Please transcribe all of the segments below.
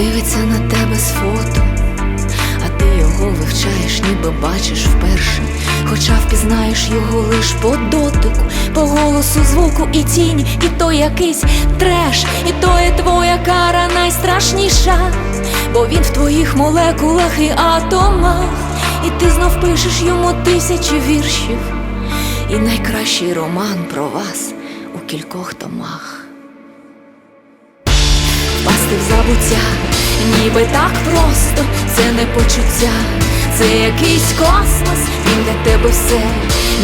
дивиться на тебе з фото, а ти його вивчаєш, ніби бачиш вперше. Хоча впізнаєш його лиш по дотику, по голосу звуку і тіні, і то якийсь треш, і то є твоя кара найстрашніша, бо він в твоїх молекулах і атомах, і ти знов пишеш йому тисячі віршів, і найкращий роман про вас у кількох томах. Пасти в забуття ніби так просто, це не почуття, це якийсь космос, він для тебе все.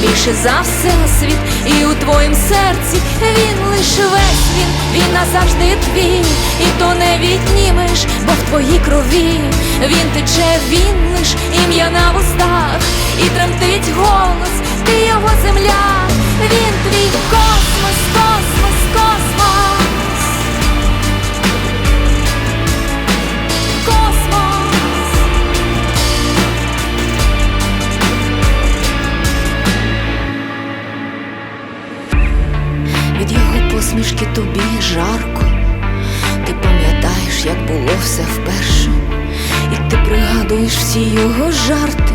Більше за все світ, і у твоїм серці він лише весь він, він назавжди твій, і то не віднімеш, бо в твоїй крові він тече, він лиш ім'я на вустах, і тремтить голос, ти його земля, він твій посмішки тобі жарко, ти пам'ятаєш, як було все вперше, і ти пригадуєш всі його жарти,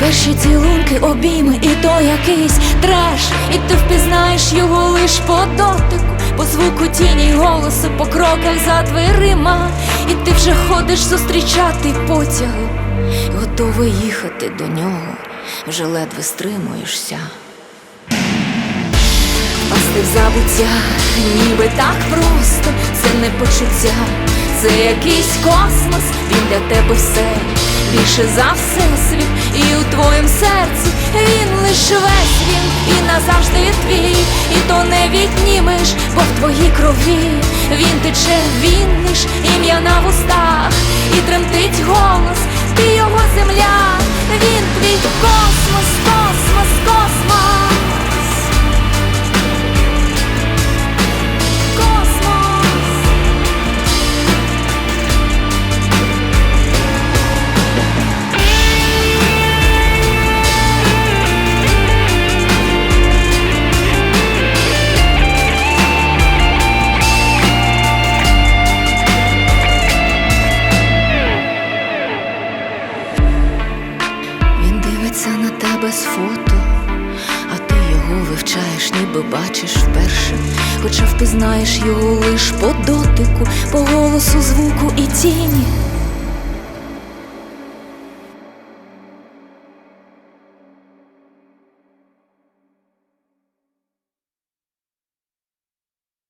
перші цілунки, обійми, і то якийсь треш, і ти впізнаєш його лиш по дотику, по звуку тіні й голосу, по кроках за дверима, і ти вже ходиш зустрічати потяги, готовий їхати до нього, вже ледве стримуєшся. Забуття, ніби так просто, це не почуття, це якийсь космос, він для тебе все, більше за все світ, і у твоїм серці він лише весь він, і назавжди твій, і то не віднімеш, бо в твоїй крові він тече, він лиш ім'я на вустах, і тремтить на тебе з фото, а ти його вивчаєш, ніби бачиш вперше. Хоча впізнаєш його лиш по дотику, по голосу, звуку і тіні.